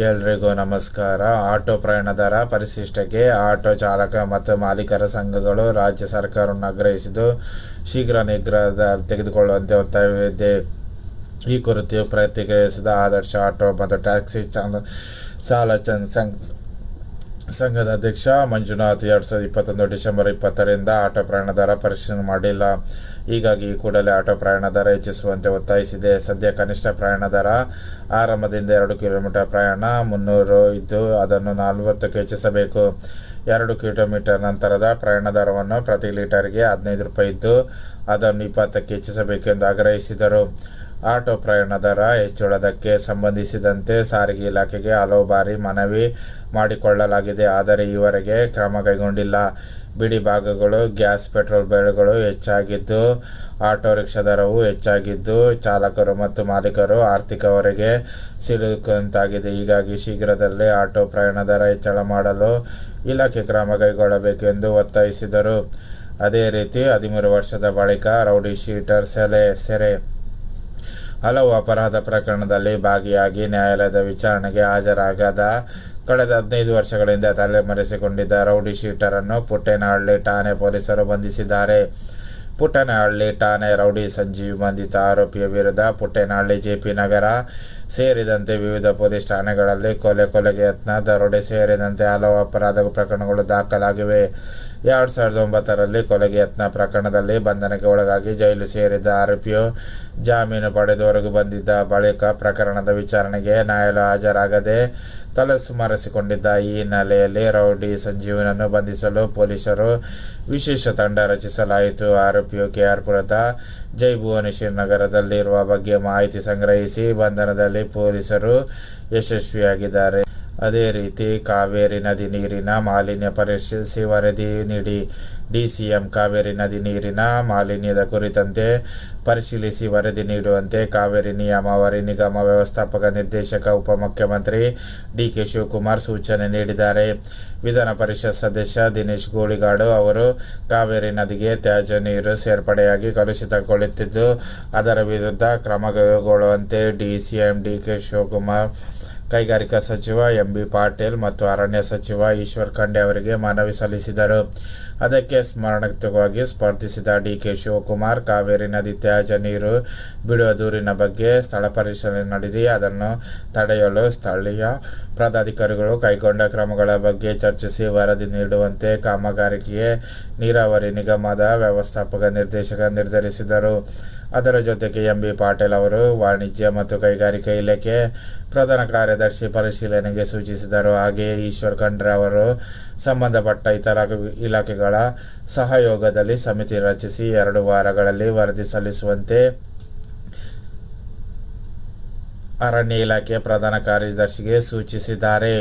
ಎಲ್ರಿಗೂ ನಮಸ್ಕಾರ. ಆಟೋ ಪ್ರಯಾಣ ದರ ಪರಿಶಿಷ್ಟಕ್ಕೆ ಆಟೋ ಚಾಲಕ ಮತ್ತು ಮಾಲೀಕರ ಸಂಘಗಳು ರಾಜ್ಯ ಸರ್ಕಾರವನ್ನು ಆಗ್ರಹಿಸಿದ್ದು, ಶೀಘ್ರ ನಿಗ್ರಹ ತೆಗೆದುಕೊಳ್ಳುವಂತೆ ಒತ್ತಾಯವಿದೆ. ಈ ಕುರಿತು ಪ್ರತಿಕ್ರಿಯಿಸಿದ ಆದರ್ಶ ಆಟೋ ಮತ್ತು ಟ್ಯಾಕ್ಸಿ ಚಾಲ ಚಾಲಕ ಸಂಘ ಸಂಘದ ಅಧ್ಯಕ್ಷ ಮಂಜುನಾಥ್ ಎರಡು ಸಾವಿರದ ಇಪ್ಪತ್ತೊಂದು ಡಿಸೆಂಬರ್ ಇಪ್ಪತ್ತರಿಂದ ಆಟೋ ಪ್ರಯಾಣ ದರ ಪರಿಶೀಲನೆ ಮಾಡಿಲ್ಲ. ಹೀಗಾಗಿ ಕೂಡಲೇ ಆಟೋ ಪ್ರಯಾಣ ದರ ಹೆಚ್ಚಿಸುವಂತೆ ಒತ್ತಾಯಿಸಿದೆ. ಸದ್ಯ ಕನಿಷ್ಠ ಪ್ರಯಾಣ ದರ ಆರಂಭದಿಂದ ಎರಡು ಕಿಲೋಮೀಟರ್ ಪ್ರಯಾಣ ಮುನ್ನೂರು ಇದ್ದು ಅದನ್ನು ನಲವತ್ತಕ್ಕೆ ಹೆಚ್ಚಿಸಬೇಕು. ಎರಡು ಕಿಲೋಮೀಟರ್ ನಂತರದ ಪ್ರಯಾಣ ದರವನ್ನು ಪ್ರತಿ ಲೀಟರ್ಗೆ ಹದಿನೈದು ರೂಪಾಯಿ ಇದ್ದು ಅದನ್ನು ಇಪ್ಪತ್ತಕ್ಕೆ ಹೆಚ್ಚಿಸಬೇಕೆಂದು ಆಗ್ರಹಿಸಿದರು. ಆಟೋ ಪ್ರಯಾಣ ದರ ಹೆಚ್ಚಳದಕ್ಕೆ ಸಂಬಂಧಿಸಿದಂತೆ ಸಾರಿಗೆ ಇಲಾಖೆಗೆ ಹಲವು ಬಾರಿ ಮನವಿ ಮಾಡಿಕೊಳ್ಳಲಾಗಿದೆ. ಆದರೆ ಈವರೆಗೆ ಕ್ರಮ ಕೈಗೊಂಡಿಲ್ಲ. ಬಿಡಿ ಭಾಗಗಳು, ಗ್ಯಾಸ್, ಪೆಟ್ರೋಲ್ ಬೆಲೆಗಳು ಹೆಚ್ಚಾಗಿದ್ದು, ಆಟೋ ರಿಕ್ಷಾ ದರವು ಹೆಚ್ಚಾಗಿದ್ದು, ಚಾಲಕರು ಮತ್ತು ಮಾಲೀಕರು ಆರ್ಥಿಕ ಹೊರೆಗೆ ಸಿಲುಕುವಂತಾಗಿದೆ. ಹೀಗಾಗಿ ಶೀಘ್ರದಲ್ಲೇ ಆಟೋ ಪ್ರಯಾಣ ದರ ಹೆಚ್ಚಳ ಮಾಡಲು ಇಲಾಖೆ ಕ್ರಮ ಕೈಗೊಳ್ಳಬೇಕು ಎಂದು ಒತ್ತಾಯಿಸಿದರು. ಅದೇ ರೀತಿ ಹದಿಮೂರು ವರ್ಷದ ಬಳಿಕ ರೌಡಿ ಶೀಟರ್ ಸೆಲೆ, ಸೆರೆ ಹಲವು ಅಪರಾಧ ಪ್ರಕರಣದಲ್ಲಿ ಭಾಗಿಯಾಗಿ ನ್ಯಾಯಾಲಯದ ವಿಚಾರಣೆಗೆ ಹಾಜರಾಗದ ಕಳೆದ ಹದಿನೈದು ವರ್ಷಗಳಿಂದ ತಲೆಮರೆಸಿಕೊಂಡಿದ್ದ ರೌಡಿ ಶೀಟರನ್ನು ಪುಟ್ಟೇನಹಳ್ಳಿ ಠಾಣೆ ಪೊಲೀಸರು ಬಂಧಿಸಿದ್ದಾರೆ. ಪುಟ್ಟೇನಹಳ್ಳಿ ಠಾಣೆ ರೌಡಿ ಸಂಜೀವ್ ಬಂಧಿತ ಆರೋಪಿಯ ವಿರುದ್ಧ ಪುಟ್ಟೇನಹಳ್ಳಿ ಜೆಪಿ ನಗರ ಸೇರಿದಂತೆ ವಿವಿಧ ಪೊಲೀಸ್ ಠಾಣೆಗಳಲ್ಲಿ ಕೊಲೆ ಕೊಲೆಗೆ ಯತ್ನ ದರೋಡೆ ಸೇರಿದಂತೆ ಹಲವು ಅಪರಾಧ ಪ್ರಕರಣಗಳು ದಾಖಲಾಗಿವೆ. ಎರಡು ಸಾವಿರದ ಒಂಬತ್ತರಲ್ಲಿ ಕೊಲೆಗೆ ಯತ್ನ ಪ್ರಕರಣದಲ್ಲಿ ಬಂಧನಕ್ಕೆ ಒಳಗಾಗಿ ಜೈಲು ಸೇರಿದ್ದ ಆರೋಪಿಯು ಜಾಮೀನು ಪಡೆದು ಬಂದಿದ್ದ ಬಳಿಕ ಪ್ರಕರಣದ ವಿಚಾರಣೆಗೆ ನ್ಯಾಯಾಲಯ ಹಾಜರಾಗದೆ ತಲೆಮರೆಸಿಕೊಂಡಿದ್ದ ಈ ಹಿನ್ನೆಲೆಯಲ್ಲಿ ರೌಡಿ ಸಂಜೀವನನ್ನು ಬಂಧಿಸಲು ಪೊಲೀಸರು ವಿಶೇಷ ತಂಡ ರಚಿಸಲಾಯಿತು. ಆರೋಪಿಯು ಕೆಆರ್ಪುರದ ಜೈ ಭುವನೇಶ್ವರ್ ನಗರದಲ್ಲಿರುವ ಬಗ್ಗೆ ಮಾಹಿತಿ ಸಂಗ್ರಹಿಸಿ ಬಂಧನದಲ್ಲಿ ಪೊಲೀಸರು ಯಶಸ್ವಿಯಾಗಿದ್ದಾರೆ. ಅದೇ ರೀತಿ ಕಾವೇರಿ ನದಿ ನೀರಿನ ಮಾಲಿನ್ಯ ಪರಿಶೀಲಿಸಿ ವರದಿ ನೀಡಿ. ಡಿಸಿಎಂ ಕಾವೇರಿ ನದಿ ನೀರಿನ ಮಾಲಿನ್ಯದ ಕುರಿತಂತೆ ಪರಿಶೀಲಿಸಿ ವರದಿ ನೀಡುವಂತೆ ಕಾವೇರಿ ನಿಯಮಾವಳಿ ನಿಗಮ ವ್ಯವಸ್ಥಾಪಕ ನಿರ್ದೇಶಕ, ಉಪಮುಖ್ಯಮಂತ್ರಿ ಡಿಕೆ ಶಿವಕುಮಾರ್ ಸೂಚನೆ ನೀಡಿದ್ದಾರೆ. ವಿಧಾನ ಪರಿಷತ್ ಸದಸ್ಯ ದಿನೇಶ್ ಗೋಳಿಗಾಡು ಅವರು ಕಾವೇರಿ ನದಿಗೆ ತ್ಯಾಜ್ಯ ನೀರು ಸೇರ್ಪಡೆಯಾಗಿ ಕಲುಷಿತಗೊಳ್ಳುತ್ತಿದ್ದು, ಅದರ ವಿರುದ್ಧ ಕ್ರಮ ಕೈಗೊಳ್ಳುವಂತೆ ಡಿಸಿಎಂ ಡಿಕೆ ಶಿವಕುಮಾರ್ ಕೈಗಾರಿಕಾ ಸಚಿವ ಎಂ ಬಿ ಪಾಟೀಲ್ ಮತ್ತು ಅರಣ್ಯ ಸಚಿವ ಈಶ್ವರ್ ಖಂಡೆ ಅವರಿಗೆ ಮನವಿ ಸಲ್ಲಿಸಿದರು. ಅದಕ್ಕೆ ಸ್ಮರಣಾರ್ಥವಾಗಿ ಸ್ಪರ್ಧಿಸಿದ ಡಿಕೆ ಶಿವಕುಮಾರ್, ಕಾವೇರಿ ನದಿ ತ್ಯಾಜ್ಯ ನೀರು ಬಿಡುವ ದೂರಿನ ಬಗ್ಗೆ ಸ್ಥಳ ಪರಿಶೀಲನೆ ನಡೆಸಿ ಅದನ್ನು ತಡೆಯಲು ಸ್ಥಳೀಯ ಪದಾಧಿಕಾರಿಗಳು ಕೈಗೊಂಡ ಕ್ರಮಗಳ ಬಗ್ಗೆ ಚರ್ಚಿಸಿ ವರದಿ ನೀಡುವಂತೆ ಕಾಮಗಾರಿಗೆ ನೀರಾವರಿ ನಿಗಮದ ವ್ಯವಸ್ಥಾಪಕ ನಿರ್ದೇಶಕ ನಿರ್ಧರಿಸಿದರು. ಅದರ ಜೊತೆಗೆ ಎಂ ಬಿ ಪಾಟೀಲ್ ಅವರು ವಾಣಿಜ್ಯ ಮತ್ತು ಕೈಗಾರಿಕಾ ಇಲಾಖೆ ಪ್ರಧಾನ ಕಾರ್ಯದರ್ಶಿ ಪರಿಶೀಲನೆಗೆ ಸೂಚಿಸಿದರು. ಹಾಗೆಯೇ ಈಶ್ವರ್ ಖಂಡ್ರೆ ಅವರು ಸಂಬಂಧಪಟ್ಟ ಇತರ ಇಲಾಖೆಗಳ ಸಹಯೋಗದಲ್ಲಿ ಸಮಿತಿ ರಚಿಸಿ ಎರಡು ವಾರಗಳಲ್ಲಿ ವರದಿ ಸಲ್ಲಿಸುವಂತೆ ಅರಣ್ಯ ಇಲಾಖೆ ಪ್ರಧಾನ ಕಾರ್ಯದರ್ಶಿಗೆ ಸೂಚಿಸಿದ್ದಾರೆ.